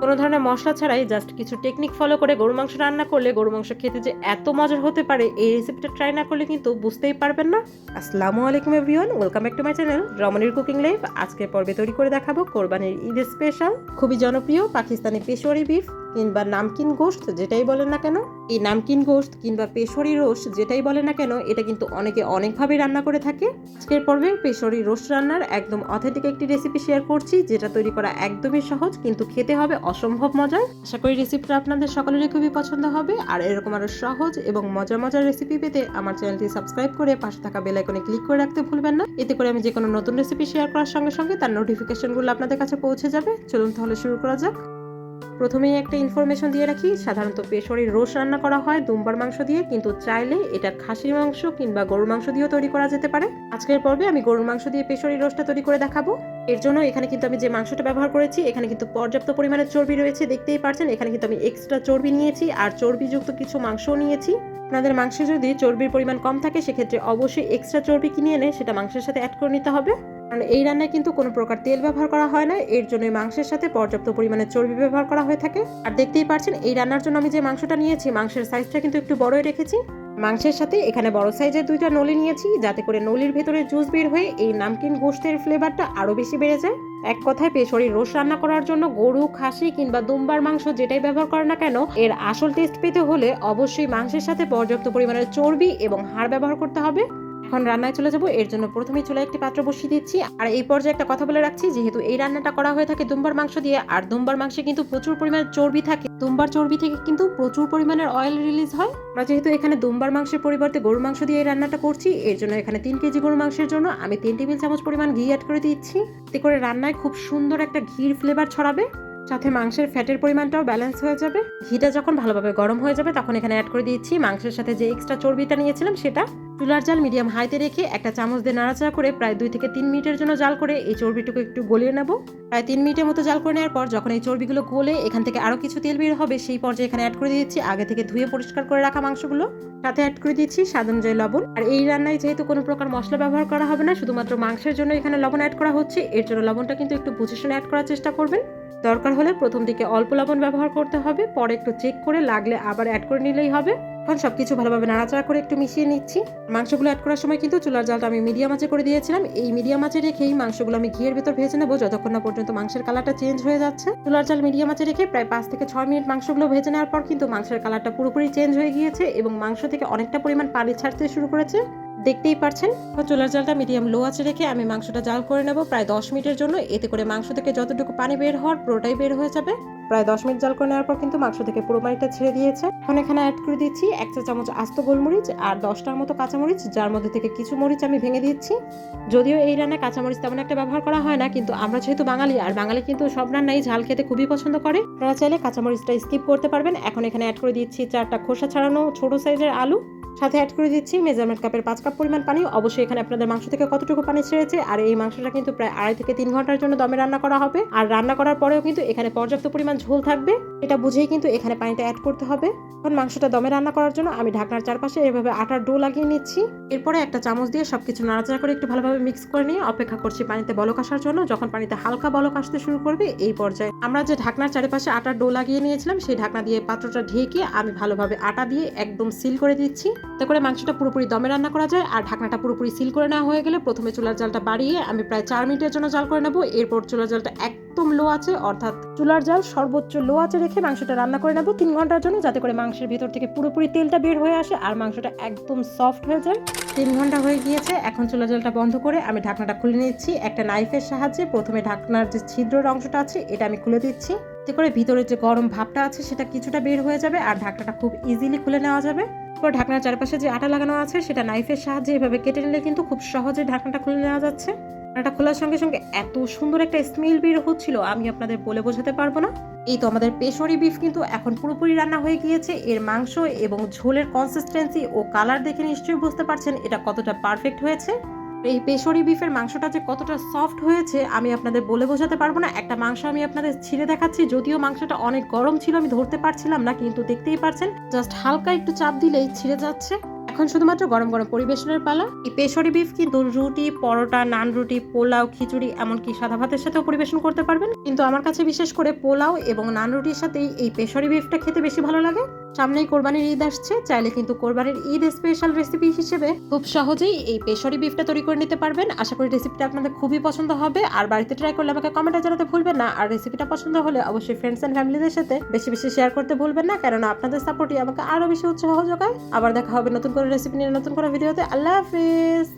কোনো ধরনের মশলা ছাড়াই জাস্ট কিছু টেকনিক ফলো করে গরু মাংস রান্না করলে গরু মাংস খেতে যে এত মজার হতে পারে, এই রেসিপিটা ট্রাই না করলে কিন্তু বুঝতেই পারবেন না। আসসালামু আলাইকুম everyone welcome back to my channel রমণীর কুকিং লাইফ আজকে পর্বে তৈরি করে দেখাবো কোরবানির ঈদের স্পেশাল খুবই জনপ্রিয় পাকিস্তানি পেশোয়ারি বিফ কিংবা নামকিন গোস্ত যেটাই বলেন না কেন, এই নামকিন গোস্ত কিংবা পেশরি রোস্ট, যেটাই বলে না কেন, এটা কিন্তু অনেকে অনেকভাবে রান্না করে থাকে। আজকের পর্বে পেশরি রোস্ট রান্নার একদম অথেন্টিক একটি রেসিপি শেয়ার করছি, যেটা তৈরি করা একদমই সহজ, কিন্তু খেতে হবে অসম্ভব মজার। আশা করি রেসিপিটা আপনাদের সকলেরই খুবই পছন্দ হবে, আর এরকম আরও সহজ এবং মজার মজার রেসিপি পেতে আমার চ্যানেলটি সাবস্ক্রাইব করে পাশে থাকা বেল আইকনে ক্লিক করে রাখতে ভুলবেন না। এতে করে আমি যে কোনো নতুন রেসিপি শেয়ার করার সঙ্গে সঙ্গে তার নোটিফিকেশনগুলো আপনাদের কাছে পৌঁছে যাবে। চলুন তাহলে শুরু করা যাক। প্রথমেই একটা ইনফরমেশন দিয়ে রাখি, সাধারণত পেশরি রোস্ট রান্না করা হয়, দুম্বার মাংস দিয়ে, কিন্তু চাইলে এটা খাসির মাংস কিংবা গরুর মাংস দিয়েও তৈরি করা যেতে পারে। আজকের পর্বে আমি গরুর মাংস দিয়ে পেশরি রোস্টটা তৈরি করে দেখাবো। এর জন্য এখানে কিন্তু আমি যে মাংসটা ব্যবহার করেছি, এখানে কিন্তু পর্যাপ্ত পরিমাণে চর্বি রয়েছে, দেখতেই পারছেন। এখানে কিন্তু আমি এক্সট্রা চর্বি নিয়েছি আর চর্বিযুক্ত কিছু মাংসও নিয়েছি। আপনাদের মাংসে যদি চর্বির পরিমাণ কম থাকে, সেক্ষেত্রে অবশ্যই এক্সট্রা চর্বি কিনে এনে সেটা মাংসের সাথে অ্যাড করে নিতে হবে। কারণ এই রান্নায় কিন্তু কোনো প্রকার তেল ব্যবহার করা হয় না। এর জন্য মাংসের সাথে পর্যাপ্ত পরিমাণে চর্বি ব্যবহার করা হয়ে থাকে। আর দেখতেই পারছেন, এই রান্নার জন্য আমি যে মাংসটা নিয়েছি, মাংসের সাইজটা কিন্তু একটু বড়ই রেখেছি। মাংসের সাথে এখানে বড় সাইজের দুইটা নলি নিয়েছি, যাতে করে নলির ভেতরে জুস বের হয়ে এই নামকিন গোষ্ঠের ফ্লেভারটা আরও বেশি বেড়ে যায়। এক কথায় পেশরি রোস্ট রান্না করার জন্য গরু, খাসি কিংবা দুম্বার মাংস যেটাই ব্যবহার করে না কেন, এর আসল টেস্ট পেতে হলে অবশ্যই মাংসের সাথে পর্যাপ্ত পরিমাণের চর্বি এবং হাড় ব্যবহার করতে হবে। এখন রান্নায় চলে যাব। এর জন্য প্রথমেই চুলায় একটি পাত্র বসিয়ে দিচ্ছি। আর এই পর্যায়ে একটা কথা বলে রাখছি, যেহেতু এই রান্নাটা করা হয়ে থাকে দুম্বার মাংস দিয়ে, আর দুম্বার মাংসে কিন্তু প্রচুর পরিমাণে চর্বি থাকে। দুম্বার চর্বি থেকে কিন্তু প্রচুর পরিমাণের অয়েল রিলিজ হয়। আমরা যেহেতু এখানে দুম্বার মাংসের পরিবর্তে গরুর মাংস দিয়ে এই রান্নাটা করছি, এর জন্য এখানে তিন কেজি গরুর মাংসের জন্য আমি তিন টেবিল চামচ পরিমাণ ঘি অ্যাড করে দিচ্ছি। এতে করে রান্নায় খুব সুন্দর একটা ঘির ফ্লেভার ছড়াবে। সাথে মাংসের ফ্যাটের পরিমাণটাও ব্যালেন্স হয়ে যাবে। ঘিটা যখন ভালোভাবে গরম হয়ে যাবে, তখন এখানে অ্যাড করে দিচ্ছি। মাংসের সাথে যে এক্সট্রা চর্বিটা নিয়েছিলাম, সেটা চুলার জাল মিডিয়াম হাইতে রেখে একটা চামচ দিয়ে নাড়াচাড়া করে প্রায় দুই থেকে তিন মিনিটের জন্য জাল করে এই চর্বিটুকু একটু গলিয়ে নেব। প্রায় তিন মিনিটের মতো জাল করে নেওয়ার পর যখন এই চর্বিগুলো গলে এখান থেকে আরও কিছু তেল বের হবে, সেই পর্যায়ে এখানে অ্যাড করে দিচ্ছি আগে থেকে ধুয়ে পরিষ্কার করে রাখা মাংসগুলো। সাথে অ্যাড করে দিচ্ছি স্বাদ অনুযায়ী লবণ। আর এই রান্নায় যেহেতু কোনো প্রকার মশলা ব্যবহার করা হবে না, শুধুমাত্র মাংসের জন্য এখানে লবণ অ্যাড করা হচ্ছে। এর জন্য লবণটা কিন্তু একটু বুঝে শুনে অ্যাড করার চেষ্টা করবেন। দরকার হলে প্রথম দিকে অল্প লবণ ব্যবহার করতে হবে, পরে একটু চেক করে লাগলে আবার অ্যাড করে নিলেই হবে। এখন সবকিছু ভালোভাবে নাড়াচাড়া করে একটু মিশিয়ে নিচ্ছি। মাংসগুলো অ্যাড করার সময় কিন্তু চুলার জালটা আমি মিডিয়াম আঁচে করে দিয়েছিলাম। এই মিডিয়াম আঁচে রেখেই মাংসগুলো আমি ঘিয়ের ভেতর ভেজে নেব, যতক্ষণ না পর্যন্ত মাংসের কালারটা চেঞ্জ হয়ে যাচ্ছে। চুলার জাল মিডিয়াম আঁচে রেখে প্রায় পাঁচ থেকে ছয় মিনিট মাংসগুলো ভেজে নেওয়ার পর কিন্তু মাংসের কালারটা পুরোপুরি চেঞ্জ হয়ে গিয়েছে এবং মাংস থেকে অনেকটা পরিমাণ পানি ছাড়তে শুরু করেছে। দেখতেই পারছেন চুলার জালটা মিডিয়াম লো আছে রেখে আমি মাংসটা জাল করে নেব। প্রায় দশ মিনিটের জন্য এতে করে মাংস থেকে যতটুকু পানি বের হওয়ার পুরোটাই বের হয়ে যাবে। প্রায় দশ মিনিট জাল করে নেওয়ার পর কিন্তু মাংস থেকে পুরো পানিটা ছেড়ে দিয়েছে। এখন এখানে অ্যাড করে দিচ্ছি এক চা চামচ আস্ত গোলমরিচ আর দশটার মতো কাঁচামরিচ, যার মধ্যে থেকে কিছু মরিচ আমি ভেঙে দিচ্ছি। যদিও এই রান্নায় কাঁচামরিচ তেমন একটা ব্যবহার করা হয় না, কিন্তু আমরা যেহেতু বাঙালি, আর বাঙালি কিন্তু সব রান্নাই ঝাল খেতে খুবই পছন্দ করে। আপনারা চাইলে কাঁচামরিচটা স্কিপ করতে পারবেন। এখন এখানে অ্যাড করে দিচ্ছি চারটা খোসা ছাড়ানো ছোট সাইজের আলু। সাথে অ্যাড করে দিচ্ছি মেজারমেন্ট কাপের পাঁচ কাপ পরিমাণ পানি। অবশ্যই এখানে আপনাদের মাংস থেকে কতটুকু পানি ছেড়েছে, আর এই মাংসটা কিন্তু প্রায় আড়াই থেকে তিন ঘণ্টার জন্য দমে রান্না করা হবে। আর রান্না করার পরেও কিন্তু এখানে পর্যাপ্ত পরিমাণ ঝোল থাকবে। এটা বুঝেই কিন্তু এখানে পানিটা অ্যাড করতে হবে। এখন মাংসটা দমে রান্না করার জন্য আমি ঢাকনার চারপাশে এভাবে আটার ডো লাগিয়ে নিচ্ছি। এরপরে একটা চামচ দিয়ে সবকিছু নাড়াচাড়া করে একটু ভালোভাবে মিক্স করে নিয়ে অপেক্ষা করছি পানিতে বলক আসার জন্য। যখন পানিতে হালকা বলক আসতে শুরু করবে, এই পর্যায়ে আমরা যে ঢাকনার চারিপাশে আটার ডো লাগিয়ে নিয়েছিলাম, সেই ঢাকনা দিয়ে পাত্রটা ঢেকে আমি ভালোভাবে আটা দিয়ে একদম সিল করে দিচ্ছি। তাতে করে মাংসটা পুরোপুরি দমে রান্না করা যায় আর ঢাকনাটা পুরোপুরি সিল করে নেওয়া হয়ে গেলে প্রথমে চুলার জালটা বাড়িয়ে আমি প্রায় চার মিনিটের জন্য জাল করে নেব। এরপর চুলার জালটা একদম লো আছে, অর্থাৎ চুলার জাল সর্বোচ্চ লো আছে রেখে মাংসটা রান্না করে নেব তিন ঘণ্টার জন্য যাতে করে মাংসের ভিতর থেকে পুরোপুরি তেলটা বের হয়ে আসে আর মাংসটা একদম সফট হয়ে যায়। তিন ঘণ্টা হয়ে গিয়েছে, এখন চুলা জালটা বন্ধ করে আমি ঢাকনাটা খুলে নিচ্ছি। একটা নাইফের সাহায্যে প্রথমে ঢাকনার যে ছিদ্রের অংশটা আছে এটা আমি খুলে দিচ্ছি। করে ভিতরে যে গরম ভাবটা আছে সেটা কিছুটা বের হয়ে যাবে আর ঢাকনাটা খুব ইজিলি খুলে নেওয়া যাবে। এরপর ঢাকনার চারপাশে যে আটা লাগানো আছে, সেটা নাইফের সাহায্যে এভাবে কেটে নিলে কিন্তু খুব সহজে ঢাকনাটা খুলে নেওয়া যাচ্ছে। ঢাকনাটা খোলার সঙ্গে সঙ্গে এত সুন্দর একটা স্মেল বের হচ্ছিল, আমি আপনাদের বলে বোঝাতে পারব না। এই তো আমাদের পেশরি বিফ কিন্তু এখন পুরোপুরি রান্না হয়ে গিয়েছে। এর মাংস এবং ঝোলের কনসিস্টেন্সি ও কালার দেখে নিশ্চয়ই বুঝতে পারছেন এটা কতটা পারফেক্ট হয়েছে। এই পেশরি বিফের মাংসটা যে কতটা সফট হয়েছে, আমি আপনাদের বলে বোঝাতে পারব না। একটা মাংস আমি আপনাদের ছিঁড়ে দেখাচ্ছি, যদিও মাংসটা অনেক গরম ছিল, আমি ধরতে পারছিলাম না, কিন্তু দেখতেই পারছেন জাস্ট হালকা একটু চাপ দিলেই ছিঁড়ে যাচ্ছে। এখন শুধুমাত্র গরম গরম পরিবেশনের পালা। এই পেশরি বিফ কিন্তু রুটি, পরোটা, নান রুটি, পোলাও, খিচুড়ি, এমনকি সাদা ভাতের সাথেও পরিবেশন করতে পারবেন। কিন্তু আমার কাছে বিশেষ করে পোলাও এবং নান রুটির সাথেই এই পেশরি বিফটা খেতে বেশি ভালো লাগে। সামনেই কোরবানির ঈদ আসছে, চাইলে কিন্তু কোরবানির ঈদ স্পেশাল রেসিপি হিসেবে খুব সহজেই এই পেশরি বিফটা তৈরি করে নিতে পারবেন। আশা করি রেসিপিটা আপনাদের খুবই পছন্দ হবে। আর বাড়িতে ট্রাই করলে আমাকে কমেন্টে জানাতে ভুলবেন না। আর রেসিপিটা পছন্দ হলে অবশ্যই ফ্রেন্ডস অ্যান্ড ফ্যামিলিদের সাথে বেশি বেশি শেয়ার করতে ভুলবেন না। কেননা আপনাদের সাপোর্টই আমাকে আরও বেশি উৎসাহ যোগায়। আবার দেখা হবে নতুন করে রেসিপি নিয়ে নতুন করে ভিডিওতে আল্লাহ হাফিজ!